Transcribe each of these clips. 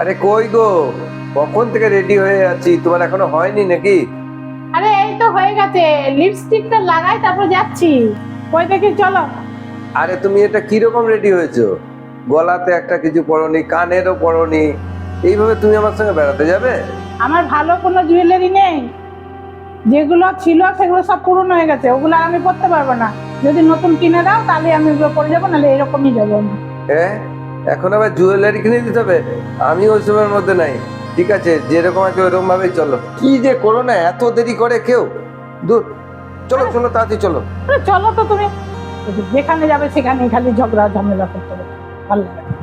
আরে কই গো? কখন থেকে রেডি হয়ে আছি? তোমার এখনও হয়নি নাকি? আরে এই তো হয়ে গেছে। লিপস্টিকটা লাগাই তারপর যাচ্ছি। কই দেখি চলো। আরে তুমি এটা কীরকম রেডি হয়েছো? গলাতে একটা কিছু পরনি কানেরও পরনি। এইভাবে তুমি আমার সঙ্গে বেড়াতে যাবে? আমার ভালো কোনো জুয়েলারি নেই। যেগুলো ছিল সেগুলো সব পুরনো হয়ে গেছে। ওগুলো আর আমি পরতে পারব না। যদি নতুন কিনে দাও তাহলে আমি ওগুলো পরে যাব নাহলে এরকমই যাব আমি। হ্যাঁ এখন আবার জুয়েলারি কিনে দিতে হবে। আমি ওই সময়ের মধ্যে নাই। ঠিক আছে যেরকম আছে ওইরকম ভাবেই চলো। কি যে করো না এত দেরি করে কেউ? দূর চলো চলো তাড়াতাড়ি চলো। আরে চলো তো তুমি। যেখানে যাবে সেখানে খালি ঝগড়া ঝামেলা করতে হবে। ভালো লাগে। না।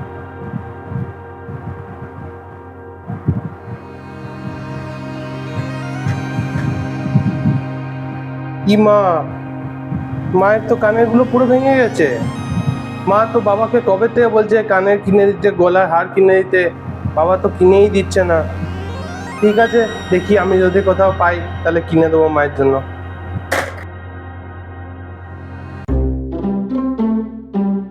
কি মা? মায়ের তো কানেরগুলো পুরো ভেঙে গেছে। মা তো বাবাকে কবে থেকে বলছে, কানের কিনে দিতে, গলার হার কিনে দিতে? বাবা তো কিনেই দিচ্ছে না। ঠিক আছে, দেখি আমি যদি কোথাও পাই, তাহলে কিনে দেবো মায়ের জন্য।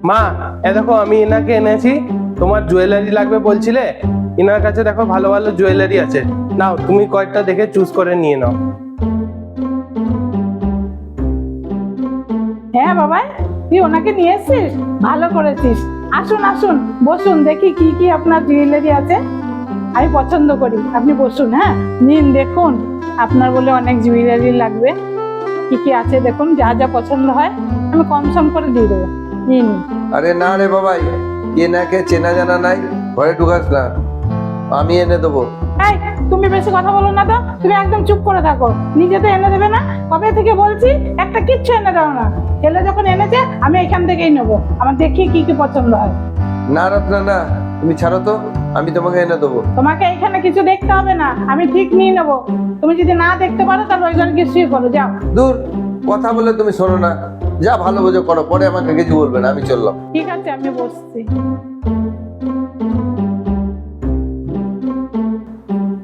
মা, এ দেখো, আমি এনাকে এনেছি। তোমার জুয়েলারি লাগবে বলছিলে? এনার কাছে দেখো, ভালো ভালো জুয়েলারি আছে। নাও, তুমি কয়েকটা দেখে চুজ করে নিয়ে নাও। হ্যাঁ বাবাই তুই ওনাকে নিয়ে এসছিস? ভালো করেছিস। আসুন আসুন, বসুন, দেখি কি কি আপনার জুয়েলারি আছে। আমি পছন্দ করি, আপনি বসুন হ্যাঁ? নিন, দেখুন, আপনার বলে অনেক জুয়েলারি লাগবে। কি কি আছে, দেখুন, যা যা পছন্দ হয়, আমি কম সম করে দিয়ে দেবো। নিন আরে না রে বাবাই কে না কে চেনা জানা নাই, ঘরে ঢুকাস না। আমি এনে দেবো। এই তুমি বেশি কথা বলো না তো। তুমি একদম চুপ করে থাকো। নিজে তো এনে দেবে না। কবে থেকে বলছি একটা কিচ্ছু এনে দাও না। ছেলে যখন এনেছে আমি এখান থেকেই নেব। আমার দেখি কি কি পছন্দ হয়। না রত্না না তুমি ছাড়ো তো। আমি তোমাকে এনে দেবো। তোমাকে এখানে কিছু দেখতে হবে না। আমি ঠিক নিয়ে নেব। তুমি যদি না দেখতে পারো তাহলে ওই জন্য শুয়ে পড়ো। যাও। দূর কথা বলে তুমি শোনো না। যা ভালো বোঝো করো পরে আমাকে কিছু বলবে না। আমি চললাম। ঠিক আছে আমি বসছি।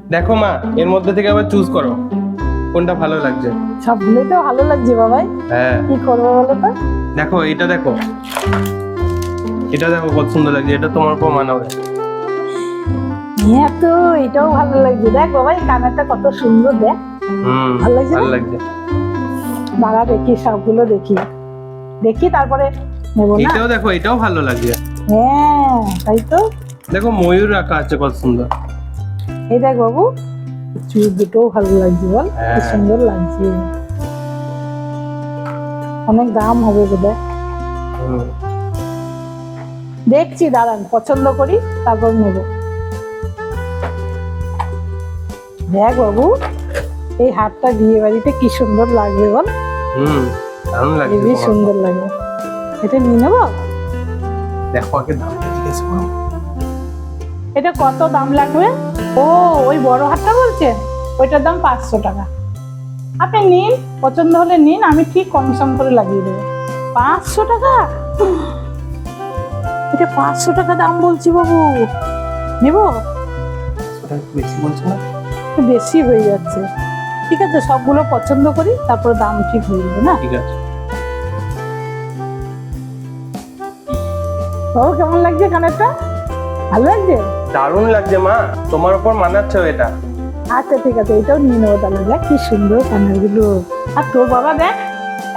দেখো মা এর মধ্যে থেকে আবার চুজ করো। কোনটা ভালো লাগছে? সবগুলোই তো ভালো লাগছে বাবাই। হ্যাঁ। কি করব বলো তো? দেখো এটা দেখো। এটা দেখো কত সুন্দর লাগছে এটা তোমার উপর মানাবে। হ্যাঁ তো এটাও ভালো লাগছে। দেখ বাবাই কানেরটা কত সুন্দর দেখ। হুম ভালো লাগছে না? ভালো লাগছে। দাঁড়া দেখি সবগুলো দেখি। দেখি তারপরে নেব না? এটাও দেখো এটাও ভালো লাগছে। হ্যাঁ তাই তো। দেখো ময়ূর রাখা আছে কত সুন্দর। এই দেখ বাবু চুল দুটোও ভালো লাগছে বল কি হ্যাঁ। সুন্দর লাগছে। অনেক দাম হবে বোধহয় দেখছি দাঁড়ান পছন্দ করি তারপর নেব। দেখ বাবু এই হাতটা বিয়ে বাড়িতে কি সুন্দর লাগবে বল। হুম দারুণ লাগছে হেবি সুন্দর লাগবে এটা নিয়ে নেব? দেখো আগে জিজ্ঞেস করো। এটা কত দাম লাগবে? ও ওই বড় হাতটা বলছেন? ওইটার দাম পাঁচশো টাকা। আপনি নিন পছন্দ হলে নিন আমি ঠিক কম সম করে লাগিয়ে দেবো। পাঁচশো টাকা? এটা পাঁচশো টাকা দাম বলছি বাবু। নেব? বেশি হয়ে যাচ্ছে। ঠিক আছে সবগুলো পছন্দ করি তারপর দাম ঠিক হয়ে যাবে না? ঠিক আছে। বাবু কেমন লাগছে কানেরটা? ভালো লাগছে? দারুণ লাগছে মা। তোমার উপর মানাচ্ছে এটা। আচ্ছা ঠিক আছে এটাও নিয়ে নেব তাহলে। দেখ কি সুন্দর কানেরগুলো আর তোর বাবা দেখ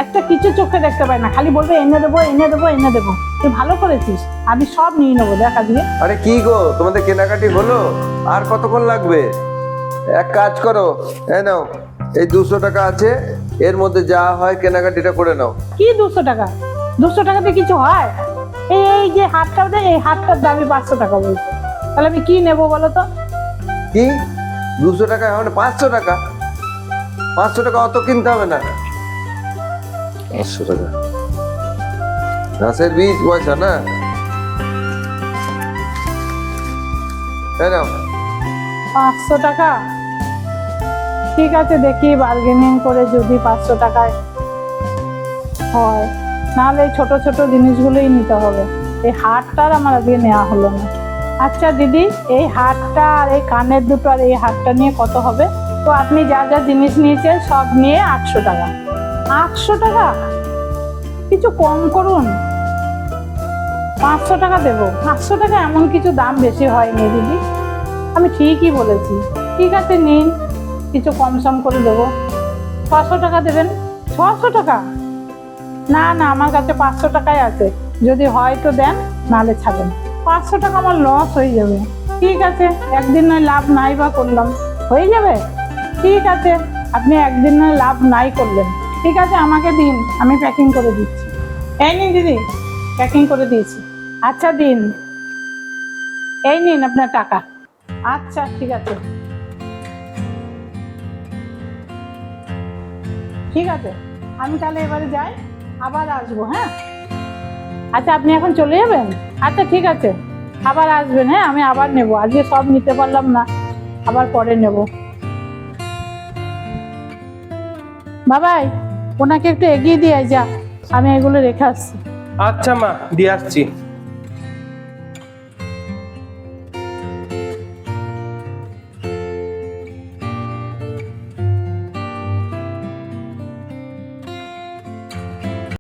একটা কিছু চোখে দেখতে পায় না। খালি বলবে এনে দেবো এনে দেবো এনে দেবো। তুই ভালো করেছিস। আমি সব নিয়ে নেব দেখ আজকে। আরে কি গো তোমাদের কেনাকাটি হলো? আর কতক্ষণ লাগবে? এক কাজ করো এই নাও এই দুশো টাকা আছে এর মধ্যে যা হয় কেনাকাটিটা করে নাও। কি দুশো টাকা? দুশো টাকাতে কিছু হয়? এই এই যে হাতটা এই হাতটার দামই পাঁচশো টাকা বলছে। তাহলে আমি কি নেব বলো তো? কি? দুশো টাকা এখন পাঁচশো টাকা? পাঁচশো টাকা অত কিনতে হবে না। পাঁচশো টাকা। ঘাসের বীজ পয়সা না? পাঁচশো টাকা? ঠিক আছে দেখি বার্গেনিং করে যদি পাঁচশো টাকায় হয়। নাহলে এই ছোট ছোট জিনিসগুলোই নিতে হবে। এই হারটার আমার আজকে নেওয়া হলো না। আচ্ছা দিদি, এই হারটা আর এই কানের দুটো আর এই হারটা নিয়ে কত হবে? তো আপনি যা যা জিনিস নিয়েছেন সব নিয়ে আটশো টাকা। আটশো টাকা? কিছু কম করুন। পাঁচশো টাকা দেবো। পাঁচশো টাকা এমন কিছু দাম বেশি হয়নি দিদি। আমি ঠিকই বলেছি। ঠিক আছে, নিন। কিছু কম সম করে দেবো। ছশো টাকা দেবেন? ছশো টাকা? না না, আমার কাছে পাঁচশো টাকাই আছে। যদি হয় তো দেন, নাহলে ছাড়েন পাঁচশো টাকা আমার লস হয়ে যাবে। ঠিক আছে, একদিন নয় লাভ নাই বা করলাম। হয়ে যাবে? ঠিক আছে, আপনি একদিন নয় লাভ নাই করলেন। ঠিক আছে, আমাকে দিন, আমি প্যাকিং করে দিচ্ছি। এই নিন দিদি প্যাকিং করে দিয়েছি। আচ্ছা দিন। এই নিন আপনার টাকা। আচ্ছা ঠিক আছে। ঠিক আছে, আমি তাহলে এবারে যাই, আবার আসব হ্যাঁ? আচ্ছা আপনি এখন চলে যাবেন? আচ্ছা ঠিক আছে। আবার আসবেন হ্যাঁ? আমি আবার নেব। আজকে সব নিতে পারলাম না। আবার পরে নেব। বাবাই, ওনাকে একটু এগিয়ে দিয়ে যা। আমি এগুলো রেখে আসছি। আচ্ছা মা, দিয়ে আসছি।